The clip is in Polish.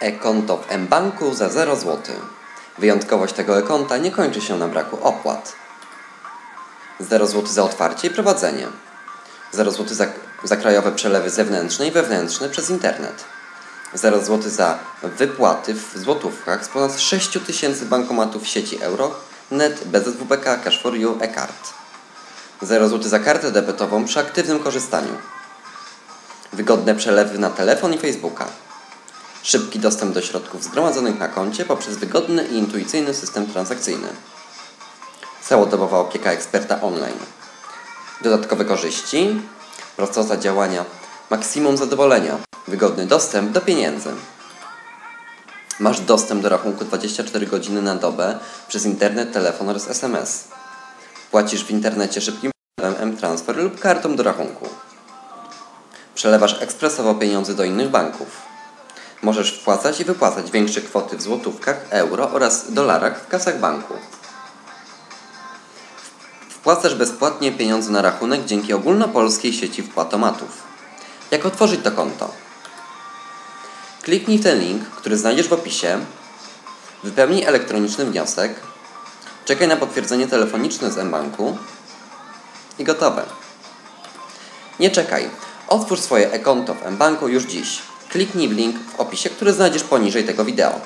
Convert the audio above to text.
E-konto w mBanku za 0 zł. Wyjątkowość tego e-konta nie kończy się na braku opłat. 0 zł za otwarcie i prowadzenie. 0 zł za, za krajowe przelewy zewnętrzne i wewnętrzne przez internet. 0 zł za wypłaty w złotówkach z ponad 6 tysięcy bankomatów sieci euro, net, BZWBK, Cash4U, e-card. 0 zł za kartę debetową przy aktywnym korzystaniu. Wygodne przelewy na telefon i Facebooka. Szybki dostęp do środków zgromadzonych na koncie poprzez wygodny i intuicyjny system transakcyjny. Całodobowa opieka eksperta online. Dodatkowe korzyści, prostota działania, maksimum zadowolenia, wygodny dostęp do pieniędzy. Masz dostęp do rachunku 24 godziny na dobę przez internet, telefon oraz SMS. Płacisz w internecie szybkim M-Transfer lub kartą do rachunku. Przelewasz ekspresowo pieniądze do innych banków. Możesz wpłacać i wypłacać większe kwoty w złotówkach, euro oraz dolarach w kasach banku. Wpłacasz bezpłatnie pieniądze na rachunek dzięki ogólnopolskiej sieci wpłatomatów. Jak otworzyć to konto? Kliknij ten link, który znajdziesz w opisie, wypełnij elektroniczny wniosek, czekaj na potwierdzenie telefoniczne z mBanku i gotowe. Nie czekaj, otwórz swoje e-konto w mBanku już dziś. Kliknij w link w opisie, który znajdziesz poniżej tego wideo.